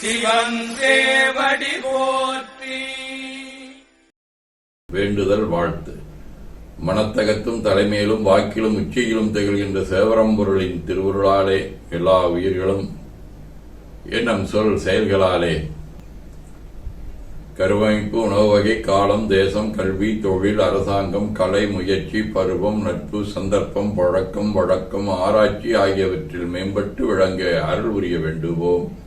சிவன் போற்றி. வேண்டுதல் வாழ்த்து. மனத்தகத்தும் தலைமையிலும் வாக்கிலும் உச்சியிலும் திகழ்கின்ற சேவரம்பொருளின் திருவுருளாலே எல்லா உயிர்களும் எண்ணம் சொல் செயல்களாலே. கருவமைப்பு உணவு வகை காலம் தேசம் கல்வி தொழில் அரசாங்கம் கலை முயற்சி பருவம் நட்பு சந்தர்ப்பம் பழக்கம் வழக்கம் ஆராய்ச்சி ஆகியவற்றில் மேம்பட்டு விளங்க அருள் உரிய வேண்டுவோம்.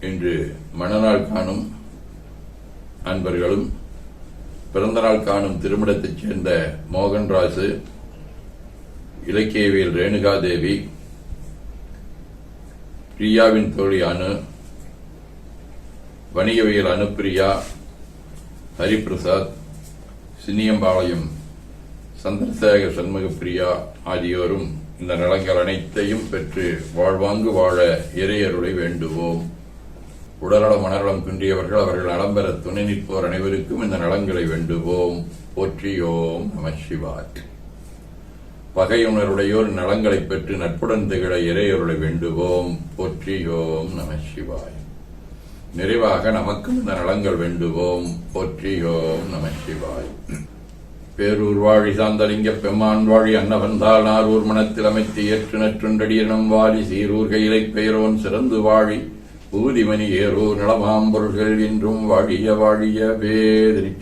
இன்று மணநாள் காணும் அன்பர்களும் பிறந்தநாள் காணும் திருமணத்தைச் சேர்ந்த மோகன்ராசு இலக்கியவியல் ரேணுகாதேவி பிரியாவின் தோழி அனு வணிகவியல் அனுப்பிரியா ஹரிபிரசாத் சின்னியம்பாளையம் சந்திரசேகர் சண்முகப்பிரியா ஆகியோரும் இந்த நலங்கள் அனைத்தையும் பெற்று வாழ்வாங்கு வாழ இறையருளை வேண்டுவோம். உடல்நலம் மனநலம் குன்றியவர்கள் அவர்கள் அலம்பர துணை நிற்போர் அனைவருக்கும் இந்த நலங்களை வேண்டுவோம். போற்றியோம் நம சிவாய் பகையுணருடையோர் நலங்களை பெற்று நட்புடன் திகழ இறையருளை வேண்டுவோம். போற்றியோம் நம சிவாய் நிறைவாக நமக்கும் இந்த நலங்கள் வேண்டுவோம். போற்றியோம் நம சிவாய் பேரூர் வாழி சாந்தலிங்க பெம்மான் வாழி அன்னவந்தால் நாரூர் மனத்தில் அமைத்து ஏற்று நற்றுண்டடியனம் வாழி சீரூர் கையிலை பெயரோன் சிறந்து வாழி ஊதிமணி ஏறோ நலமாம்பொருள்கள் என்றும் வாழிய வாழிய வேதிரி